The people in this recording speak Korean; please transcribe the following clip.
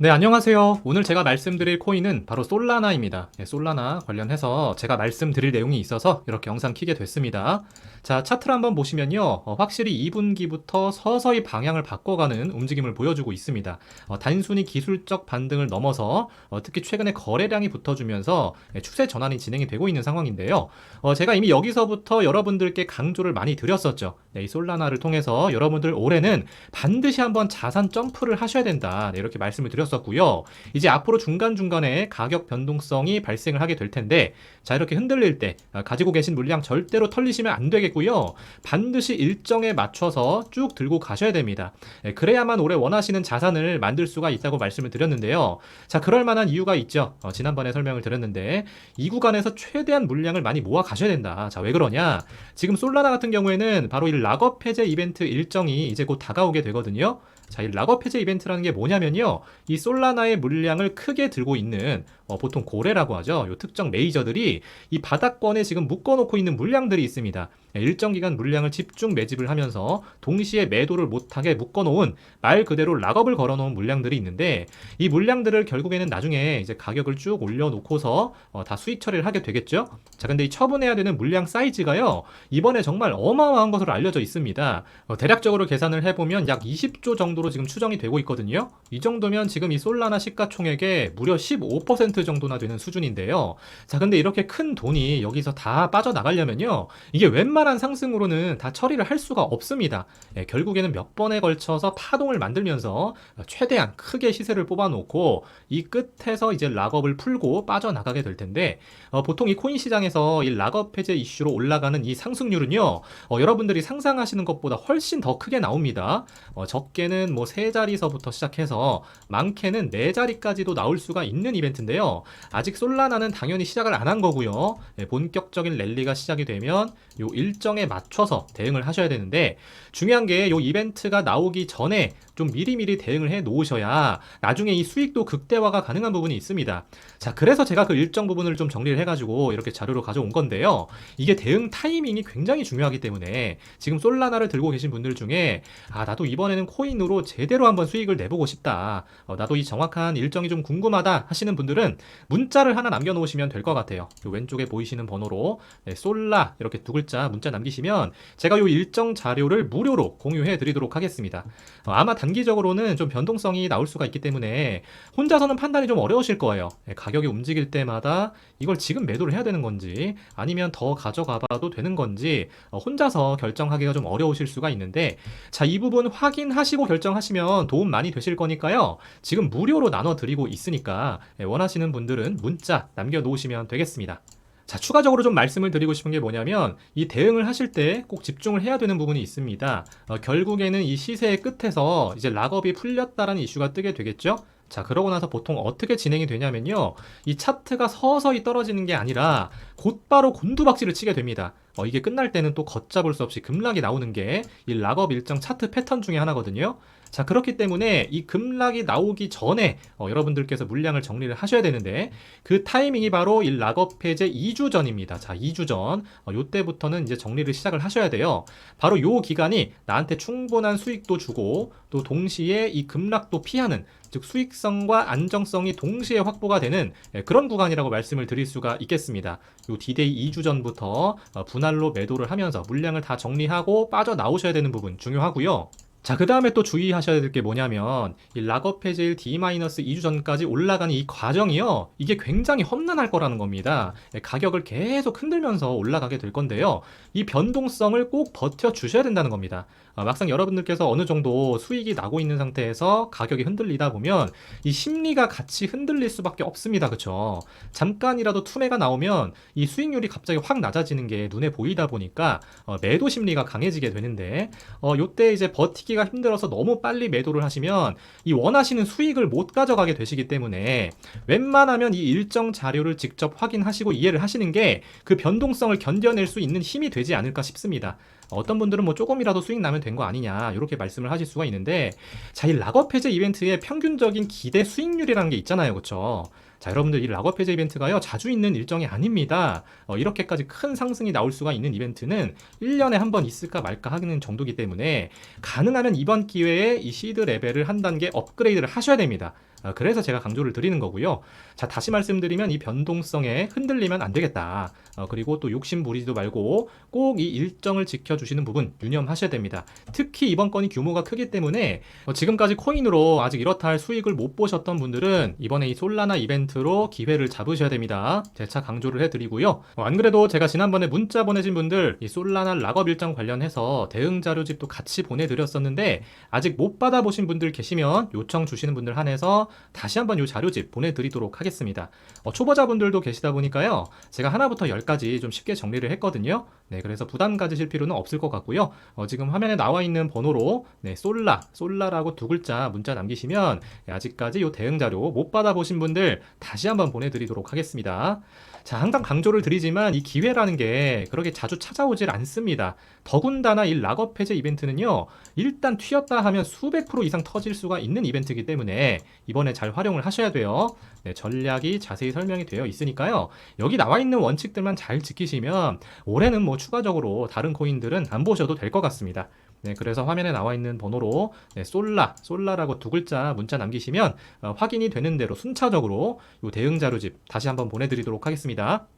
네, 안녕하세요. 오늘 제가 말씀드릴 코인은 바로 솔라나입니다. 네, 솔라나 관련해서 제가 말씀드릴 내용이 있어서 이렇게 영상 키게 됐습니다. 자, 차트를 한번 보시면요. 어, 확실히 2분기부터 서서히 방향을 바꿔가는 움직임을 보여주고 있습니다. 어, 단순히 기술적 반등을 넘어서 어, 특히 최근에 거래량이 붙어주면서 네, 추세 전환이 진행이 되고 있는 상황인데요. 어, 제가 이미 여기서부터 여러분들께 강조를 많이 드렸었죠. 네, 이 솔라나를 통해서 여러분들 올해는 반드시 한번 자산 점프를 하셔야 된다. 네, 이렇게 말씀을 드렸 었고요. 이제 앞으로 중간중간에 가격 변동성이 발생을 하게 될 텐데, 자, 이렇게 흔들릴 때, 아, 가지고 계신 물량 절대로 털리시면 안 되겠고요. 반드시 일정에 맞춰서 쭉 들고 가셔야 됩니다. 예, 그래야만 올해 원하시는 자산을 만들 수가 있다고 말씀을 드렸는데요. 자, 그럴 만한 이유가 있죠. 어, 지난번에 설명을 드렸는데, 이 구간에서 최대한 물량을 많이 모아 가셔야 된다. 자, 왜 그러냐? 지금 솔라나 같은 경우에는 바로 이 락업 해제 이벤트 일정이 이제 곧 다가오게 되거든요. 자, 이 락업 해제 이벤트라는 게 뭐냐면요. 이 솔라나의 물량을 크게 들고 있는 어, 보통 고래라고 하죠. 요 특정 메이저들이 이 바닥권에 지금 묶어놓고 있는 물량들이 있습니다. 예, 일정 기간 물량을 집중 매집을 하면서 동시에 매도를 못하게 묶어놓은 말 그대로 락업을 걸어놓은 물량들이 있는데 이 물량들을 결국에는 나중에 이제 가격을 쭉 올려놓고서 어, 다 수익 처리를 하게 되겠죠. 자, 근데 이 처분해야 되는 물량 사이즈가요. 이번에 정말 어마어마한 것으로 알려져 있습니다. 어, 대략적으로 계산을 해보면 약 20조 정도로 지금 추정이 되고 있거든요. 이 정도면 지금 이 솔라나 시가총액의 무려 15% 정도나 되는 수준인데요. 자, 근데 이렇게 큰 돈이 여기서 다 빠져나가려면요. 이게 웬만한 상승으로는 다 처리를 할 수가 없습니다. 예, 결국에는 몇 번에 걸쳐서 파동을 만들면서 최대한 크게 시세를 뽑아놓고 이 끝에서 이제 락업을 풀고 빠져나가게 될 텐데 어, 보통 이 코인 시장에서 이 락업 해제 이슈로 올라가는 이 상승률은요 어, 여러분들이 상상하시는 것보다 훨씬 더 크게 나옵니다. 어, 적게는 뭐 세 자리서부터 시작해서 많게는 네 자리까지도 나올 수가 있는 이벤트인데요. 아직 솔라나는 당연히 시작을 안 한 거고요. 예, 본격적인 랠리가 시작이 되면 요 일정에 맞춰서 대응을 하셔야 되는데 중요한 게 요 이벤트가 나오기 전에 좀 미리미리 대응을 해 놓으셔야 나중에 이 수익도 극대화가 가능한 부분이 있습니다. 자, 그래서 제가 그 일정 부분을 좀 정리를 해가지고 이렇게 자료로 가져온 건데요. 이게 대응 타이밍이 굉장히 중요하기 때문에 지금 솔라나를 들고 계신 분들 중에 아, 나도 이번에는 코인으로 제대로 한번 수익을 내보고 싶다. 어, 나도 이 정확한 일정이 좀 궁금하다 하시는 분들은 문자를 하나 남겨놓으시면 될 것 같아요. 요 왼쪽에 보이시는 번호로 네, 솔라 이렇게 두 글자 문자 남기시면 제가 요 일정 자료를 무료로 공유해 드리도록 하겠습니다. 어, 아마 단 기적으로는 좀 변동성이 나올 수가 있기 때문에 혼자서는 판단이 좀 어려우실 거예요. 예, 가격이 움직일 때마다 이걸 지금 매도를 해야 되는 건지 아니면 더 가져가 봐도 되는 건지 어, 혼자서 결정하기가 좀 어려우실 수가 있는데 자, 이 부분 확인하시고 결정하시면 도움 많이 되실 거니까요. 지금 무료로 나눠 드리고 있으니까 예, 원하시는 분들은 문자 남겨 놓으시면 되겠습니다. 자, 추가적으로 좀 말씀을 드리고 싶은 게 뭐냐면 이 대응을 하실 때 꼭 집중을 해야 되는 부분이 있습니다. 어, 결국에는 이 시세의 끝에서 이제 락업이 풀렸다라는 이슈가 뜨게 되겠죠. 자, 그러고 나서 보통 어떻게 진행이 되냐면요. 이 차트가 서서히 떨어지는 게 아니라 곧바로 곤두박질을 치게 됩니다. 어, 이게 끝날 때는 또 걷잡을 수 없이 급락이 나오는 게 이 락업 일정 차트 패턴 중에 하나거든요. 자, 그렇기 때문에 이 급락이 나오기 전에 어, 여러분들께서 물량을 정리를 하셔야 되는데 그 타이밍이 바로 이 락업 해제 2주 전입니다. 자, 2주 전. 어, 요때부터는 이제 정리를 시작을 하셔야 돼요. 바로 요 기간이 나한테 충분한 수익도 주고 또 동시에 이 급락도 피하는 즉 수익성과 안정성이 동시에 확보가 되는 예, 그런 구간이라고 말씀을 드릴 수가 있겠습니다. 요 D-Day 2주 전부터 어, 분할로 매도를 하면서 물량을 다 정리하고 빠져나오셔야 되는 부분 중요하고요. 자, 그 다음에 또 주의하셔야 될 게 뭐냐면, 이 락업 해제일 D-2주 전까지 올라가는 이 과정이요. 이게 굉장히 험난할 거라는 겁니다. 예, 가격을 계속 흔들면서 올라가게 될 건데요. 이 변동성을 꼭 버텨 주셔야 된다는 겁니다. 아, 막상 여러분들께서 어느 정도 수익이 나고 있는 상태에서 가격이 흔들리다 보면 이 심리가 같이 흔들릴 수밖에 없습니다. 그쵸? 잠깐이라도 투매가 나오면 이 수익률이 갑자기 확 낮아지는 게 눈에 보이다 보니까 어, 매도 심리가 강해지게 되는데, 어, 요때 이제 버티기 가 힘들어서 너무 빨리 매도를 하시면 이 원하시는 수익을 못 가져가게 되시기 때문에 웬만하면 이 일정 자료를 직접 확인하시고 이해를 하시는 게 그 변동성을 견뎌낼 수 있는 힘이 되지 않을까 싶습니다. 어떤 분들은 뭐 조금이라도 수익 나면 된 거 아니냐 이렇게 말씀을 하실 수가 있는데 자 이 락업 해제 이벤트의 평균적인 기대 수익률이라는 게 있잖아요. 그쵸? 자 여러분들 이 락업 해제 이벤트가요 자주 있는 일정이 아닙니다. 어, 이렇게까지 큰 상승이 나올 수가 있는 이벤트는 1년에 한 번 있을까 말까 하는 정도기 때문에 가능하면 이번 기회에 이 시드 레벨을 한 단계 업그레이드를 하셔야 됩니다. 어, 그래서 제가 강조를 드리는 거고요. 자, 다시 말씀드리면 이 변동성에 흔들리면 안 되겠다. 어, 그리고 또 욕심 부리지도 말고 꼭 이 일정을 지켜주시는 부분 유념하셔야 됩니다. 특히 이번 건이 규모가 크기 때문에 어, 지금까지 코인으로 아직 이렇다 할 수익을 못 보셨던 분들은 이번에 이 솔라나 이벤트로 기회를 잡으셔야 됩니다. 재차 강조를 해드리고요. 어, 안 그래도 제가 지난번에 문자 보내신 분들 이 솔라나 락업 일정 관련해서 대응 자료집도 같이 보내드렸었는데 아직 못 받아보신 분들 계시면 요청 주시는 분들 한해서 다시 한번 이 자료집 보내드리도록 하겠습니다. 어, 초보자분들도 계시다 보니까요. 제가 하나부터 열까지 좀 쉽게 정리를 했거든요. 네, 그래서 부담 가지실 필요는 없을 것 같고요. 어, 지금 화면에 나와 있는 번호로 네, 솔라, 솔라라고 두 글자 문자 남기시면 네, 아직까지 이 대응 자료 못 받아보신 분들 다시 한번 보내드리도록 하겠습니다. 자, 항상 강조를 드리지만 이 기회라는 게 그렇게 자주 찾아오질 않습니다. 더군다나 이 락업 해제 이벤트는요, 일단 튀었다 하면 수백 프로 이상 터질 수가 있는 이벤트이기 때문에 이번에 잘 활용을 하셔야 돼요. 네, 전략이 자세히 설명이 되어 있으니까요. 여기 나와 있는 원칙들만 잘 지키시면 올해는 뭐 추가적으로 다른 코인들은 안 보셔도 될 것 같습니다. 네, 그래서 화면에 나와 있는 번호로 네, 솔라, 솔라라고 두 글자 문자 남기시면 어, 확인이 되는 대로 순차적으로 이 대응 자료집 다시 한번 보내드리도록 하겠습니다.